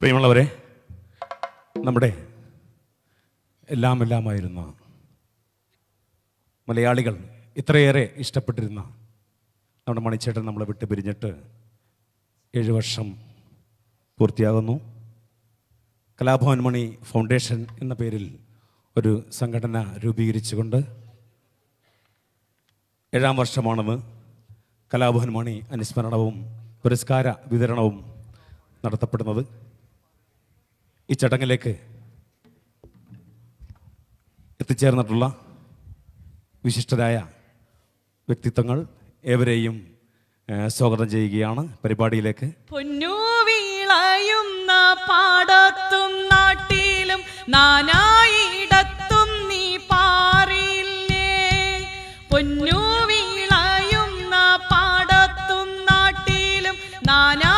പ്രിയമുള്ളവരെ നമ്മുടെ എല്ലാം എല്ലാമായിരുന്ന മലയാളികൾ ഇത്രയേറെ ഇഷ്ടപ്പെട്ടിരുന്ന നമ്മുടെ മണിച്ചേട്ടൻ നമ്മളെ വിട്ട് പിരിഞ്ഞിട്ട് ഏഴ് വർഷം പൂർത്തിയാകുന്നു. കലാഭവൻ മണി ഫൗണ്ടേഷൻ എന്ന പേരിൽ ഒരു സംഘടന രൂപീകരിച്ചുകൊണ്ട് ഏഴാം വർഷമാണെന്ന് കലാഭവൻ മണി അനുസ്മരണവും പുരസ്കാര വിതരണവും നടത്തപ്പെടുന്നത്. ഈ ചടങ്ങിലേക്ക് എത്തിച്ചേർന്നിട്ടുള്ള വിശിഷ്ടരായ വ്യക്തിത്വങ്ങൾ ഏവരെയും സ്വാഗതം ചെയ്യുകയാണ് പരിപാടിയിലേക്ക്. പൊന്നു വീളയുന്ന നാനായിടത്തും നീ പാടത്തും നാട്ടിലും നാനാ